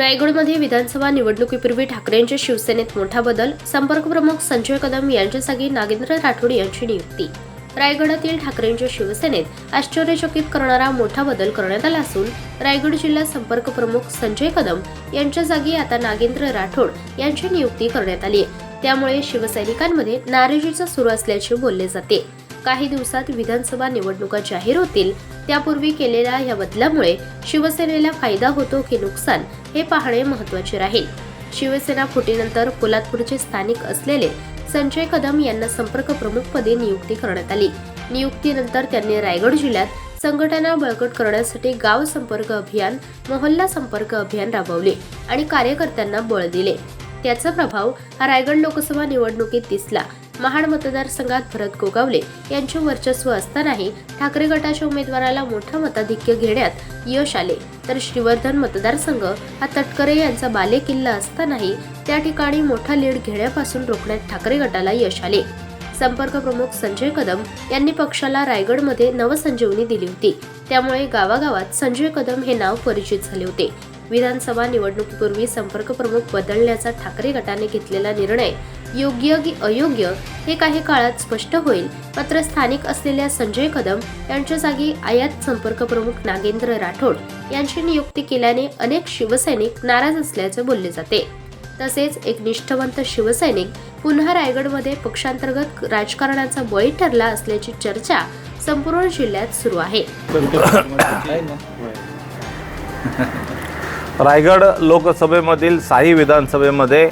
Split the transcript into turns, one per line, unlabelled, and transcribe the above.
रायगडमध्ये विधानसभा निवडणुकीपूर्वी ठाकरेंच्या शिवसेनेत मोठा बदल संपर्कप्रमुख संजय कदम यांच्या जागी नागेंद्र राठोड यांची नियुक्ती. रायगडातील ठाकरेंच्या शिवसेनेत आश्चर्यचकित करणारा मोठा बदल करण्यात आला असून रायगड जिल्हा संपर्क प्रमुख संजय कदम यांच्या जागी आता नागेंद्र राठोड यांची नियुक्ती करण्यात आली आहे. त्यामुळे शिवसैनिकांमध्ये नाराजीचं सुरू असल्याचे बोलले जाते. काही दिवसात विधानसभा निवडणुका जाहीर होतील. त्यापूर्वी केलेल्या या बदलामुळे शिवसेनेला फायदा होतो की नुकसान हे पाहणे महत्त्वाचे राहील. शिवसेना फुटीनंतर पोलादपूरचे स्थानिक असलेले संजय कदम यांना संपर्क प्रमुखपदी नियुक्ती करण्यात आली. नियुक्तीनंतर त्यांनी रायगड जिल्ह्यात संघटना बळकट करण्यासाठी गाव संपर्क अभियान मोहल्ला संपर्क अभियान राबवले आणि कार्यकर्त्यांना बळ दिले. त्याचा प्रभाव हा रायगड लोकसभा निवडणुकीत दिसला. महाड मतदारसंघात भरत गोगावले यांचे वर्चस्व असतानाही ठाकरे गटाच्या उमेदवाराला मोठं मताधिक्य घेण्यात यश आले. तर श्रीवर्धन मतदारसंघ हा तटकरे यांचा बालेकिल्ला असतानाही त्या ठिकाणी मोठा लीड घेण्यापासून रोखण्यात ठाकरे गटाला यश आले. संपर्क प्रमुख संजय कदम यांनी पक्षाला रायगडमध्ये नवसंजीवनी दिली होती. त्यामुळे गावागावात संजय कदम हे नाव परिचित झाले होते. विधानसभा निवडणुकीपूर्वी संपर्क प्रमुख बदलण्याचा ठाकरे गटाने घेतलेला निर्णय योग्य की अयोग्य हे काही काळात स्पष्ट होईल. मात्र स्थानिक असलेल्या संजय कदम यांच्या जागी आयात संपर्क प्रमुख नागेंद्र राठोड यांची नियुक्ती केल्याने अनेक शिवसैनिक नाराज असल्याचे बोलले जाते. तसेच एक निष्ठवंत शिवसैनिक पुन्हा रायगडमध्ये पक्षांतर्गत राजकारणाचा बळी ठरला असल्याची चर्चा संपूर्ण जिल्ह्यात सुरू आहे.
रायगड लोकसभेमधील साई विधानसभेमध्ये